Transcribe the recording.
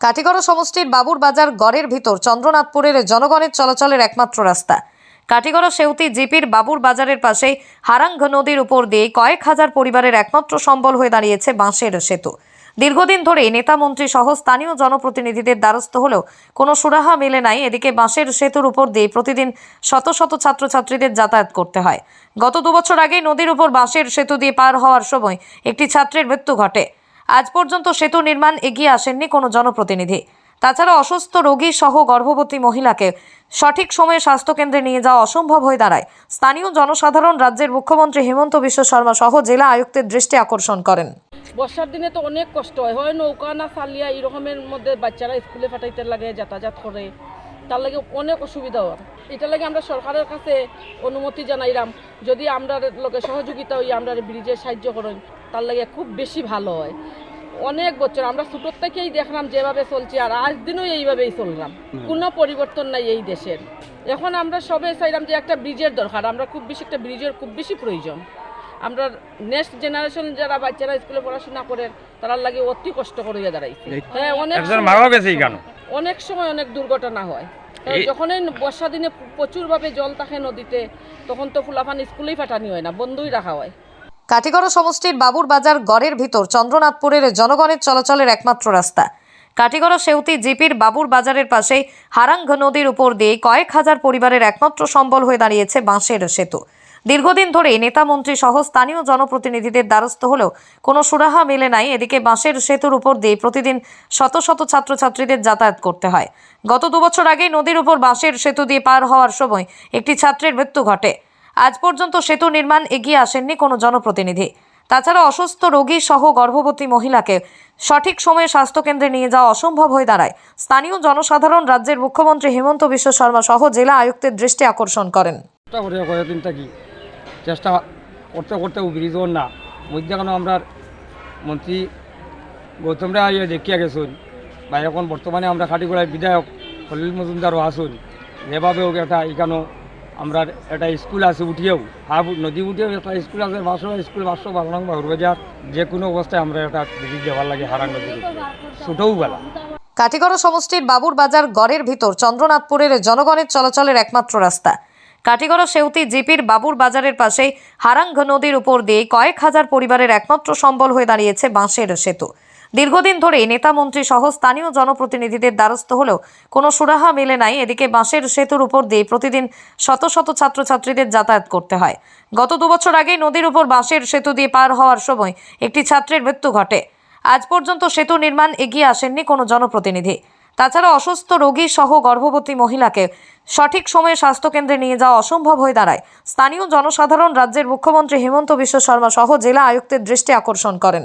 কাটিগড় সমষ্টির বাবুর বাজার গড়ের ভিতর চন্দ্রনাথপুরের জনগণের চলাচলের একমাত্র রাস্তা। কাটিগড় সেউতি জিপির বাবুর বাজারের পাশেই হারাঙ্গ নদীর উপর দিয়ে কয়েক হাজার পরিবারের একমাত্র সম্বল হয়ে দাঁড়িয়েছে বাঁশের সেতু। দীর্ঘদিন ধরে নেতা, মন্ত্রী সহ স্থানীয় জনপ্রতিনিধিদের দ্বারস্থ হলেও কোনো সুরাহা মেলে নাই। এদিকে বাঁশের সেতুর উপর দিয়ে প্রতিদিন শত শত ছাত্রছাত্রীদের যাতায়াত করতে হয়। গত দুবছর আগে নদীর উপর বাঁশের সেতু দিয়ে পার হওয়ার সময় একটি ছাত্রের মৃত্যু ঘটে। আজ পর্যন্ত সেতু নির্মাণ এগিয়ে আসেননি কোনো জনপ্রতিনিধি। তাছাড়া অসুস্থ রোগী সহ গর্ভবতী মহিলাকে সঠিক সময়ে স্বাস্থ্যকেন্দ্রে নিয়ে যাওয়া অসম্ভব হয়ে দাঁড়ায়। স্থানীয় জনসাধারণ রাজ্যের মুখ্যমন্ত্রী হেমন্ত বিশ্ব শর্মা সহ জেলা আয়ুক্তের দৃষ্টি আকর্ষণ করেন। বর্ষার দিনে তো অনেক কষ্ট হয়। হয় নৌকা না চালিয়া এরকমের মধ্যে বাচ্চারা স্কুলে পাঠাইতে লাগে, যাতায়াত করে। তার লাগে অনেক অসুবিধা হয়। এটার লাগে আমরা সরকারের কাছে অনুমতি জানাইলাম। যদি আমরা লোকে সহযোগিতা হই আমরা ব্রিজের সাহায্য করেন, তার লাগে খুব বেশি ভালো হয়। অনেক বছর আমরা ছোটোর থেকেই দেখলাম যেভাবে চলছি আর আজ দিনও এইভাবেই চললাম। কোনো পরিবর্তন নাই এই দেশের। এখন আমরা সবাই চাইলাম যে একটা ব্রিজের দরকার আমরা খুব বেশি একটা ব্রিজের খুব বেশি প্রয়োজন। আমরা নেক্সট জেনারেশন যারা বাচ্চারা স্কুলে পড়াশোনা করেন তারা লাগে অতি কষ্ট করিয়া দাঁড়াইছে। হ্যাঁ অনেক অনেক সময় অনেক দুর্ঘটনা হয়। এই- যখনই বর্ষা দিনে প্রচুরভাবে জল থাকে নদীতে তখন তো ফুলাফান স্কুলেই পাঠানি হয় না বন্ধই রাখা হয়। কাটিগড় সমষ্টির বাবুর বাজার গড়ের ভিতর চন্দ্রনাথপুরের জনগণের চলাচলের একমাত্র রাস্তা। কাটিগড় সেউতি জিপির বাবুর বাজারের পাশেই হারাঙ্গ নদীর উপর দিয়ে কয়েক হাজার পরিবারের একমাত্র সম্বল হয়ে দাঁড়িয়েছে বাঁশের সেতু। দীর্ঘদিন ধরেই নেতা, মন্ত্রী সহ স্থানীয় জনপ্রতিনিধিদের দ্বারস্থ হলেও কোনো সুরাহা মেলে নাই। এদিকে বাঁশের সেতুর উপর দিয়ে প্রতিদিন শত শত ছাত্রছাত্রীদের যাতায়াত করতে হয়। গত দুবছর আগে নদীর উপর বাঁশের সেতু দিয়ে পার হওয়ার সময় একটি ছাত্রের মৃত্যু ঘটে। আজ পর্যন্ত সেতু নির্মাণ এগিয়ে আসেননি কোনো জনপ্রতিনিধি। তাছাড়া অসুস্থ রোগী সহ গর্ভবতী মহিলাকে সঠিক সময়ে স্বাস্থ্যকেন্দ্রে নিয়ে যাওয়া অসম্ভব হয়ে দাঁড়ায়। স্থানীয় জনসাধারণ রাজ্যের মুখ্যমন্ত্রী হেমন্ত বিশ্ব শর্মা সহ জেলা আয়ুক্তের দৃষ্টি আকর্ষণ করেন। চেষ্টা করতে করতে ব্রিজ না। মধ্যে কেন আমরা মন্ত্রী গৌতম রায় দেখিয়া গেছুন বা এখন বর্তমানে আমরা খাটিগোড়ায় বিধায়ক খলিল মজুমদারও আসুন যেভাবে হোক এখানেও আমরা একটা স্কুল আছে, উঠিয়েও। হাফ নদী উঠিয়েও, একটা স্কুল আছে, বাসো, স্কুল বাসো বাংলাং বাজার যে কোনো অবস্থায় আমরা একটা ব্রিজ দেওয়ার লাগে হারাং নদীর উপরে। ছোটও বেলা। কাটিগড় সমষ্টির বাবুর বাজার গড়ের ভিতর চন্দ্রনাথপুরের জনগণের চলাচলের একমাত্র রাস্তা। কাটিগড় সেউতি জিপির বাবুর বাজারের পাশেই হারাঙ্গ নদীর উপর দিয়ে কয়েক হাজার পরিবারের একমাত্র সম্বল হয়ে দাঁড়িয়েছে বাঁশের সেতু। দীর্ঘদিন ধরেই নেতা, মন্ত্রী সহ স্থানীয় জনপ্রতিনিধিদের দ্বারস্থ হলেও কোনো সুরাহা মেলে নাই। এদিকে বাঁশের সেতুর উপর দিয়ে প্রতিদিন শত শত ছাত্রছাত্রীদের যাতায়াত করতে হয়। গত দুবছর আগে নদীর উপর বাঁশের সেতু দিয়ে পার হওয়ার সময় একটি ছাত্রের মৃত্যু ঘটে। আজ পর্যন্ত সেতু নির্মাণ এগিয়ে আসেননি কোনো জনপ্রতিনিধি। তাছাড়া অসুস্থ রোগী সহ গর্ভবতী মহিলাকে সঠিক সময়ে স্বাস্থ্যকেন্দ্রে নিয়ে যাওয়া অসম্ভব হয়ে দাঁড়ায়। স্থানীয় জনসাধারণ, রাজ্যের মুখ্যমন্ত্রী হেমন্ত বিশ্ব শর্মা সহ জেলা আয়ুক্তের দৃষ্টি আকর্ষণ করেন।